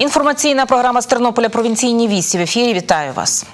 Інформаційна програма з Тернополя провінційні вісті в ефірі. Вітаю вас.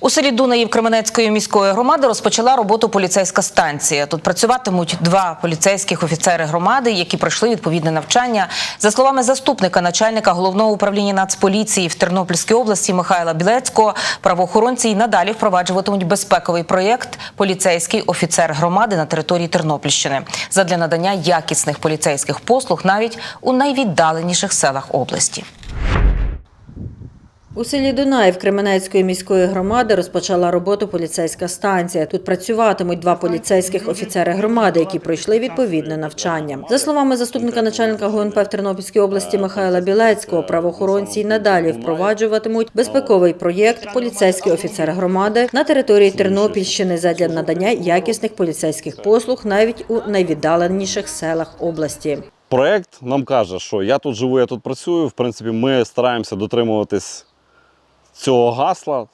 У селі Дунаїв Кременецької міської громади розпочала роботу поліцейська станція. Тут працюватимуть два поліцейських офіцери громади, які пройшли відповідне навчання. За словами заступника начальника головного управління Нацполіції в Тернопільській області Михайла Білецького, правоохоронці й надалі впроваджуватимуть безпековий проєкт Поліцейський офіцер громади на території Тернопільщини задля надання якісних поліцейських послуг навіть у найвіддаленіших селах області. У селі Дунаїв Кременецької міської громади розпочала роботу поліцейська станція. Тут працюватимуть два поліцейських офіцери громади, які пройшли відповідне навчання. За словами заступника начальника ГУНП в Тернопільській області Михайла Білецького, правоохоронці й надалі впроваджуватимуть безпековий проєкт Поліцейський офіцер громади на території Тернопільщини задля надання якісних поліцейських послуг навіть у найвіддаленіших селах області. Проект нам каже, що я тут живу, я тут працюю. В принципі, ми стараємося дотримуватись цього гасла.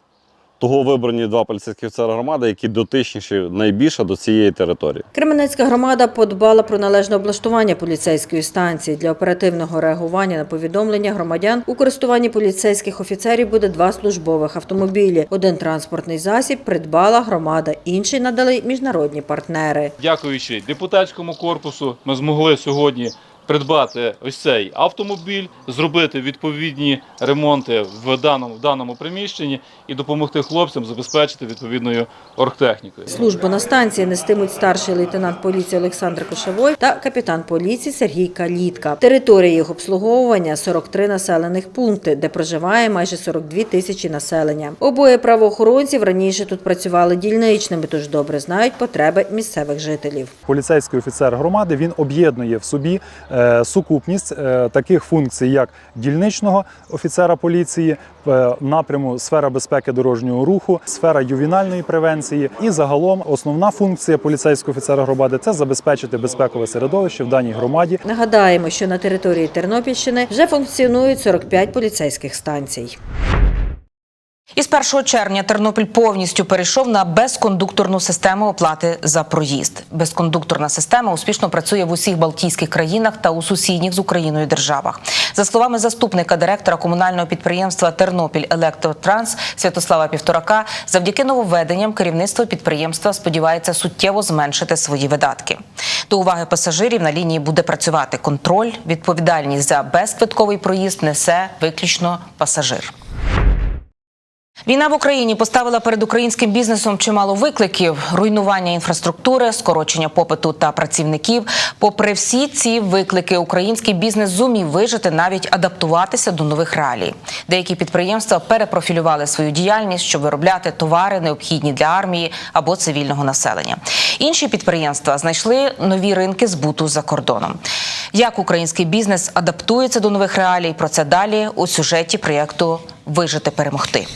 Того вибрані два поліцейські офіцери громади, які дотичніші найбільше до цієї території. Кременецька громада подбала про належне облаштування поліцейської станції для оперативного реагування на повідомлення громадян. У користуванні поліцейських офіцерів буде два службових автомобілі. Один транспортний засіб придбала громада, інший надали міжнародні партнери. Дякуючи депутатському корпусу, ми змогли сьогодні придбати ось цей автомобіль, зробити відповідні ремонти в даному, в даному приміщенні і допомогти хлопцям забезпечити відповідною оргтехнікою. Службу на станції нестимуть старший лейтенант поліції Олександр Кошевой та капітан поліції Сергій Калітка. Територія їх обслуговування 43 населених пункти, де проживає майже 42 тисячі населення. Обоє правоохоронців раніше тут працювали дільничними, тож добре знають потреби місцевих жителів. Поліцейський офіцер громади він об'єднує в собі е, сукупність е, таких функцій, як дільничного офіцера поліції, е, напряму сфера безпеки дорожнього руху, сфера ювінальної превенції. І загалом основна функція поліцейського офіцера громади це забезпечити безпекове середовище в даній громаді. Нагадаємо, що на території Тернопільщини вже функціонують 45 поліцейських станцій. Із 1 червня Тернопіль повністю перейшов на безкондукторну систему оплати за проїзд. Безкондукторна система успішно працює в усіх Балтійських країнах та у сусідніх з Україною державах. За словами заступника директора комунального підприємства Тернопіль Електротранс Святослава Півторака, завдяки нововведенням керівництво підприємства сподівається суттєво зменшити свої видатки. До уваги пасажирів на лінії буде працювати контроль. Відповідальність за безквитковий проїзд несе виключно пасажир. Війна в Україні поставила перед українським бізнесом чимало викликів: руйнування інфраструктури, скорочення попиту та працівників. Попри всі ці виклики, український бізнес зумів вижити, навіть адаптуватися до нових реалій. Деякі підприємства перепрофілювали свою діяльність, щоб виробляти товари, необхідні для армії або цивільного населення. Інші підприємства знайшли нові ринки збуту за кордоном. Як український бізнес адаптується до нових реалій? Про це далі у сюжеті проєкту Вижити перемогти.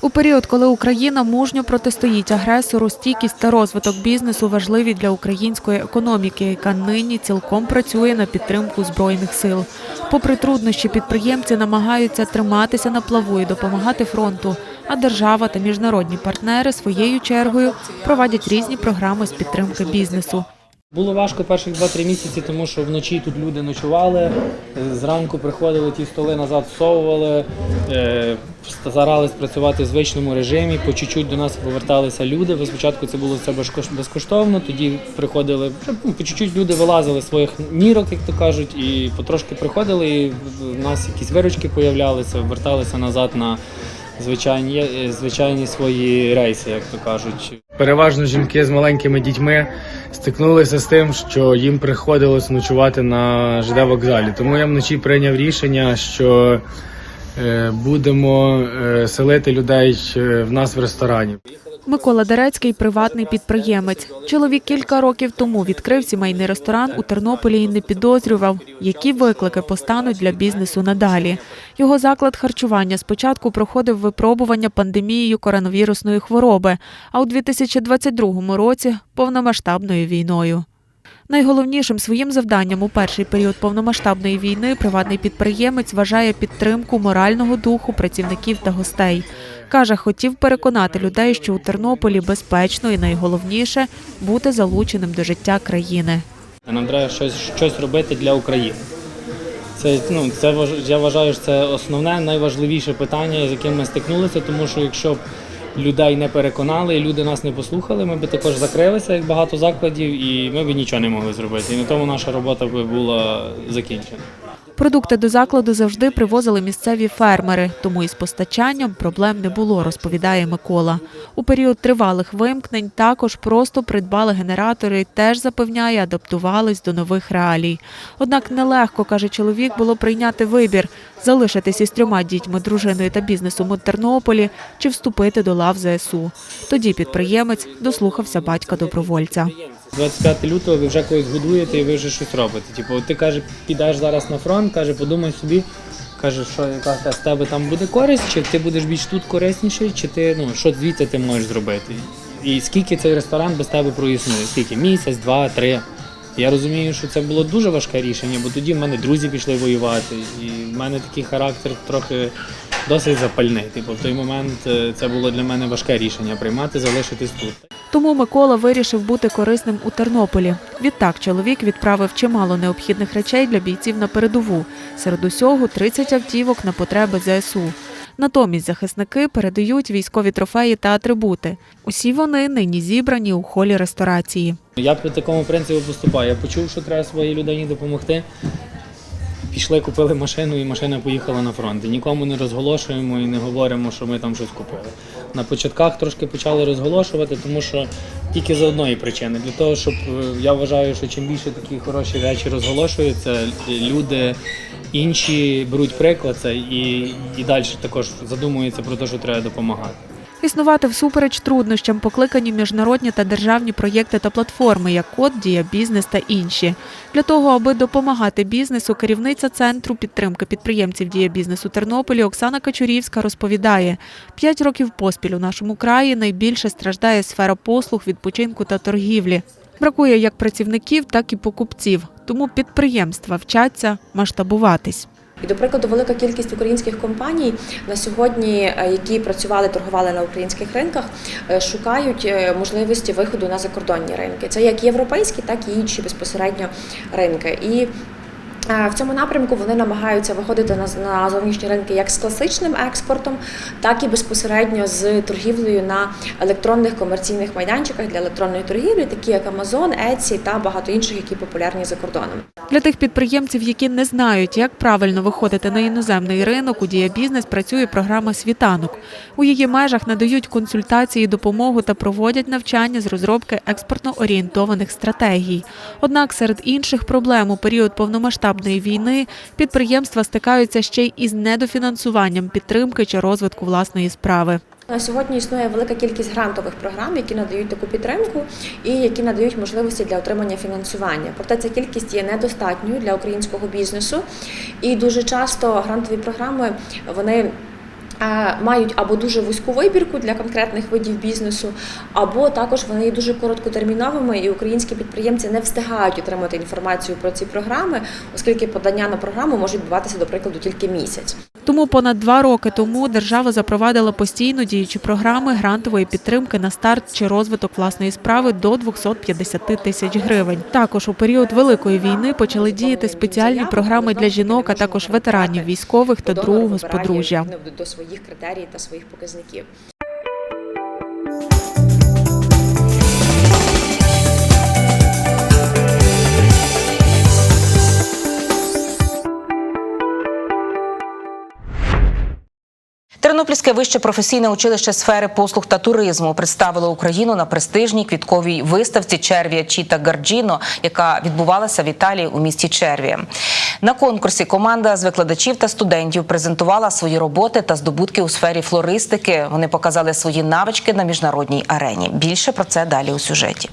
У період, коли Україна мужньо протистоїть агресору, стійкість та розвиток бізнесу важливі для української економіки, яка нині цілком працює на підтримку збройних сил. Попри труднощі, підприємці намагаються триматися на плаву і допомагати фронту. А держава та міжнародні партнери своєю чергою проводять різні програми з підтримки бізнесу. Було важко перших 2-3 місяці, тому що вночі тут люди ночували, е, зранку приходили, ті столи назад всовували, е, старались працювати в звичному режимі, по чуть-чуть до нас поверталися люди. Бо Спочатку це було все безкош- безкоштовно, тоді приходили, ну, по чуть-чуть люди вилазили з своїх нірок, як то кажуть, і потрошки приходили, і в нас якісь виручки появлялися, верталися назад на звичайні, е, звичайні свої рейси, як то кажуть. Переважно жінки з маленькими дітьми стикнулися з тим, що їм приходилось ночувати на ЖД вокзалі. Тому я вночі прийняв рішення, що е, будемо е, селити людей в нас в ресторані. Микола Дерецький приватний підприємець. Чоловік кілька років тому відкрив сімейний ресторан у Тернополі і не підозрював, які виклики постануть для бізнесу надалі. Його заклад харчування спочатку проходив випробування пандемією коронавірусної хвороби, а у 2022 році повномасштабною війною. Найголовнішим своїм завданням у перший період повномасштабної війни приватний підприємець вважає підтримку морального духу працівників та гостей. Каже, хотів переконати людей, що у Тернополі безпечно і найголовніше бути залученим до життя країни. Нам треба щось, щось робити для України. Це, ну, це я вважаю, що це основне, найважливіше питання, з яким ми стикнулися, тому що якщо б людей не переконали і люди нас не послухали, ми б також закрилися, як багато закладів, і ми б нічого не могли зробити. І на тому наша робота би була закінчена. Продукти до закладу завжди привозили місцеві фермери, тому із постачанням проблем не було, розповідає Микола. У період тривалих вимкнень також просто придбали генератори теж запевняє, адаптувались до нових реалій. Однак нелегко, каже чоловік, було прийняти вибір залишитись із трьома дітьми, дружиною та бізнесом у Тернополі чи вступити до лав ЗСУ. Тоді підприємець дослухався батька добровольця. 25 лютого ви вже когось годуєте і ви вже щось робите. Типу, ти каже, підеш зараз на фронт, каже, подумай собі, каже, що яка з тебе там буде користь, чи ти будеш більш тут корисніший, чи ти ну що звідти ти можеш зробити. І скільки цей ресторан без тебе проіснує? Скільки? Місяць, два, три. Я розумію, що це було дуже важке рішення, бо тоді в мене друзі пішли воювати, і в мене такий характер трохи досить запальний. Типу, в той момент е, це було для мене важке рішення приймати, залишитись тут. Тому Микола вирішив бути корисним у Тернополі. Відтак чоловік відправив чимало необхідних речей для бійців на передову. Серед усього 30 автівок на потреби ЗСУ. Натомість захисники передають військові трофеї та атрибути. Усі вони нині зібрані у холі ресторації. Я по такому принципу поступаю. Я почув, що треба своїй людині допомогти. Пішли, купили машину, і машина поїхала на фронт. І нікому не розголошуємо і не говоримо, що ми там щось купили. На початках трошки почали розголошувати, тому що тільки з одної причини. Для того, щоб е, я вважаю, що чим більше такі хороші речі розголошуються, люди інші беруть приклад це і, і далі також задумуються про те, що треба допомагати. Існувати всупереч труднощам покликані міжнародні та державні проєкти та платформи, як Код, Дія Бізнес та інші. Для того, аби допомагати бізнесу, керівниця центру підтримки підприємців Дія бізнесу Тернополі Оксана Качурівська розповідає: п'ять років поспіль у нашому краї найбільше страждає сфера послуг, відпочинку та торгівлі. Бракує як працівників, так і покупців. Тому підприємства вчаться масштабуватись. І, до прикладу, велика кількість українських компаній на сьогодні, е, які працювали, торгували на українських ринках, е, шукають е, можливості виходу на закордонні ринки. Це як європейські, так і інші безпосередньо ринки. І в цьому напрямку вони намагаються виходити на, зовнішні ринки як з класичним експортом, так і безпосередньо з торгівлею на електронних комерційних майданчиках для електронної торгівлі, такі як Amazon, Etsy та багато інших, які популярні за кордоном. Для тих підприємців, які не знають, як правильно виходити на іноземний ринок, у Дія Бізнес працює програма Світанок. У її межах надають консультації, допомогу та проводять навчання з розробки експортно орієнтованих стратегій. Однак серед інших проблем у період повномасштабної війни підприємства стикаються ще й із недофінансуванням підтримки чи розвитку власної справи. На сьогодні існує велика кількість грантових програм, які надають таку підтримку і які надають можливості для отримання фінансування. Проте ця кількість є недостатньою для українського бізнесу, і дуже часто грантові програми вони. Мають або дуже вузьку вибірку для конкретних видів бізнесу, або також вони є дуже короткотерміновими, і українські підприємці не встигають отримати інформацію про ці програми, оскільки подання на програму можуть відбуватися, до прикладу, тільки місяць. Тому понад два роки тому держава запровадила постійно діючі програми грантової підтримки на старт чи розвиток власної справи до 250 тисяч гривень. Також у період великої війни почали діяти спеціальні програми для жінок, а також ветеранів військових та другого вибирає, своїх критерій та своїх показників. Тернопільське вище професійне училище сфери послуг та туризму представило Україну на престижній квітковій виставці Червія Чіта Гарджіно, яка відбувалася в Італії у місті Червія. На конкурсі команда з викладачів та студентів презентувала свої роботи та здобутки у сфері флористики. Вони показали свої навички на міжнародній арені. Більше про це далі у сюжеті.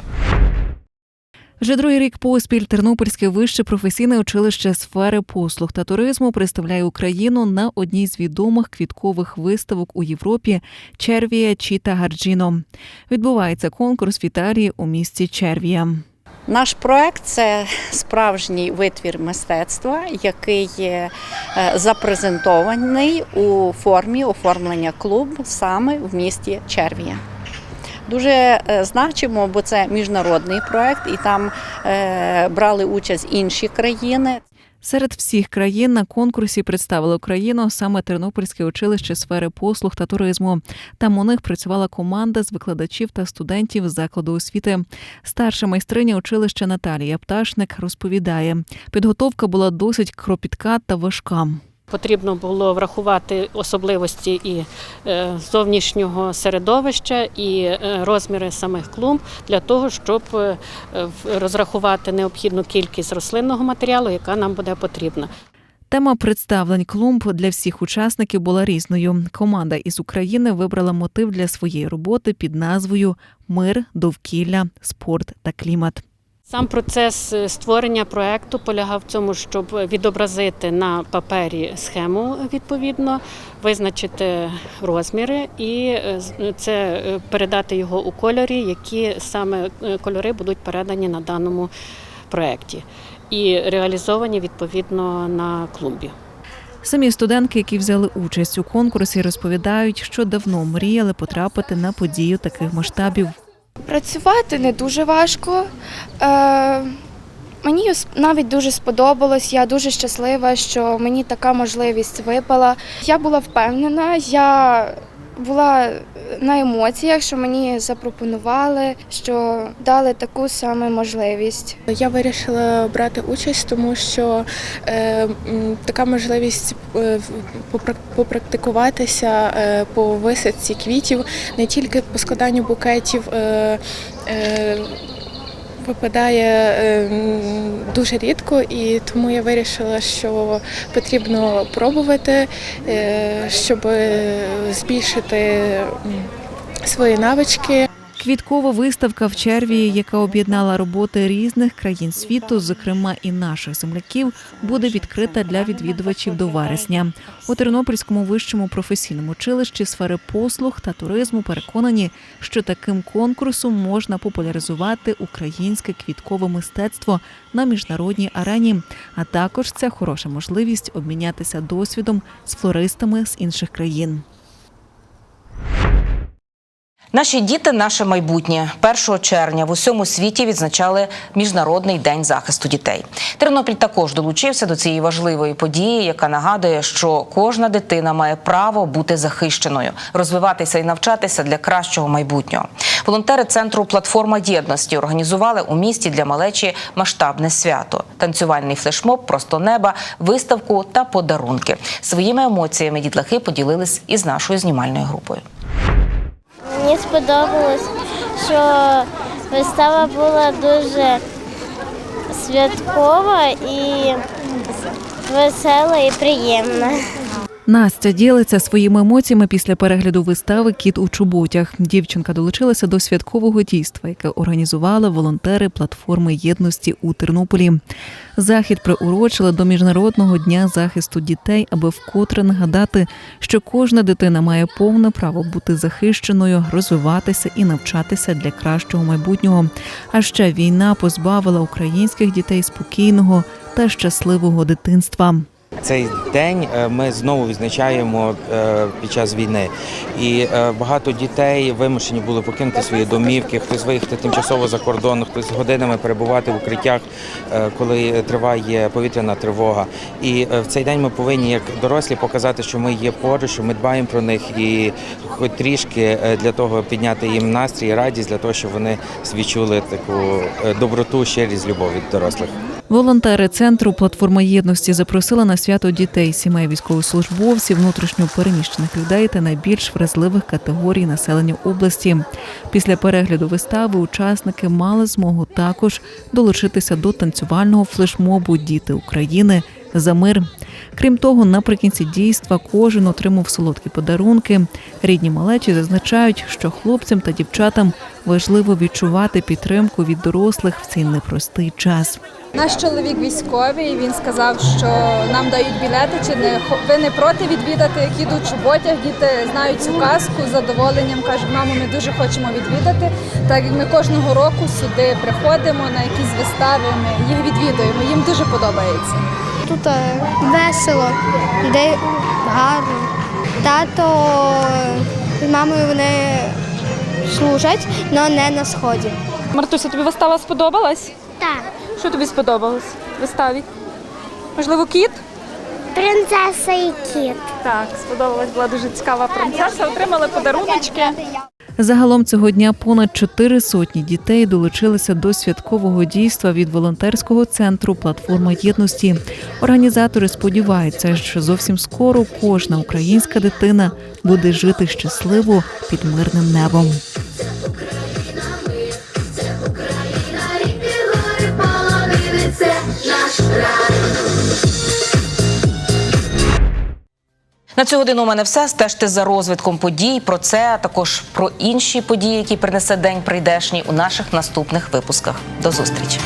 Вже другий рік поспіль Тернопільське вище професійне училище сфери послуг та туризму представляє Україну на одній з відомих квіткових виставок у Європі Червія Чіта Гарджіно. Відбувається конкурс в Італії у місті Червія. Наш проект це справжній витвір мистецтва, який е, запрезентований у формі оформлення клуб саме в місті Червія. Дуже е, значимо, бо це міжнародний проект, і там е, брали участь інші країни. Серед всіх країн на конкурсі представили Україну саме Тернопільське училище сфери послуг та туризму. Там у них працювала команда з викладачів та студентів закладу освіти. Старша майстриня училища Наталія Пташник розповідає, підготовка була досить кропітка та важка. Потрібно було врахувати особливості і е, зовнішнього середовища, і е, розміри самих клумб для того, щоб е, розрахувати необхідну кількість рослинного матеріалу, яка нам буде потрібна. Тема представлень клумб для всіх учасників була різною. Команда із України вибрала мотив для своєї роботи під назвою Мир, довкілля, спорт та клімат. Сам процес е, створення проекту полягав в цьому, щоб відобразити на папері схему відповідно, визначити розміри і е, це е, передати його у кольорі, які саме кольори будуть передані на даному проекті і реалізовані відповідно на клумбі. Самі студентки, які взяли участь у конкурсі, розповідають, що давно мріяли потрапити на подію таких масштабів. Працювати не дуже важко. Е, мені навіть дуже сподобалось. Я дуже щаслива, що мені така можливість випала. Я була впевнена, я була на емоціях, що мені запропонували, що дали таку саме можливість. Я вирішила брати участь, тому що е, така можливість е, попрактикуватися е, по висадці квітів, не тільки по складанню букетів. Е, е, Випадає е, дуже рідко, і тому я вирішила, що потрібно пробувати, е, щоб збільшити свої навички. Квіткова виставка в Червії, яка об'єднала роботи різних країн світу, зокрема і наших земляків, буде відкрита для відвідувачів до вересня. У Тернопільському вищому професійному училищі сфери послуг та туризму переконані, що таким конкурсом можна популяризувати українське квіткове мистецтво на міжнародній арені. А також це хороша можливість обмінятися досвідом з флористами з інших країн. Наші діти наше майбутнє. 1 червня в усьому світі відзначали Міжнародний день захисту дітей. Тернопіль також долучився до цієї важливої події, яка нагадує, що кожна дитина має право бути захищеною, розвиватися і навчатися для кращого майбутнього. Волонтери центру Платформа єдності організували у місті для малечі масштабне свято, танцювальний флешмоб, просто неба, виставку та подарунки. Своїми емоціями дітлахи поділились із нашою знімальною групою. Сподобалось, що вистава була дуже святкова і весела і приємна. Настя ділиться своїми емоціями після перегляду вистави Кіт у чоботях. Дівчинка долучилася до святкового дійства, яке організували волонтери платформи єдності у Тернополі. Захід приурочили до міжнародного дня захисту дітей, аби вкотре нагадати, що кожна дитина має повне право бути захищеною, розвиватися і навчатися для кращого майбутнього. А ще війна позбавила українських дітей спокійного та щасливого дитинства. Цей день е, ми знову відзначаємо е, під час війни, і е, багато дітей вимушені були покинути свої домівки. Хтось виїхати тимчасово за кордон, хтось годинами перебувати в укриттях, коли триває повітряна тривога. І в цей день ми повинні, як дорослі, показати, що ми є поруч, що ми дбаємо про них і хоч трішки для того підняти їм настрій, і радість для того, щоб вони відчули таку доброту, щирість, любов від дорослих. Волонтери центру Платформа єдності запросили на свято дітей, сімей військовослужбовців, внутрішньо переміщених людей та найбільш вразливих категорій населення області. Після перегляду вистави учасники мали змогу також долучитися до танцювального флешмобу Діти України за мир. Крім того, наприкінці дійства кожен отримав солодкі подарунки. Рідні малечі зазначають, що хлопцям та дівчатам важливо відчувати підтримку від дорослих в цей непростий час. Наш чоловік військовий. Він сказав, що нам дають білети. Чи не ви не проти відвідати, як їдуть у потяг? Діти знають цю казку з задоволенням. кажуть, мамо, ми дуже хочемо відвідати. Так як ми кожного року сюди приходимо на якісь вистави, ми їх відвідуємо. Їм дуже подобається. Тут е, весело, де гарно. Тато з мамою вони служать, але не на сході. Мартуся, тобі вистава сподобалась? Так. Що тобі сподобалось в виставі? Можливо, кіт? Принцеса і кіт. Так, сподобалась, була дуже цікава принцеса. Отримали подаруночки. Загалом цього дня понад чотири сотні дітей долучилися до святкового дійства від волонтерського центру Платформа єдності. Організатори сподіваються, що зовсім скоро кожна українська дитина буде жити щасливо під мирним небом. На цю годину у мене все. Стежте за розвитком подій. Про це а також про інші події, які принесе день прийдешній у наших наступних випусках. До зустрічі.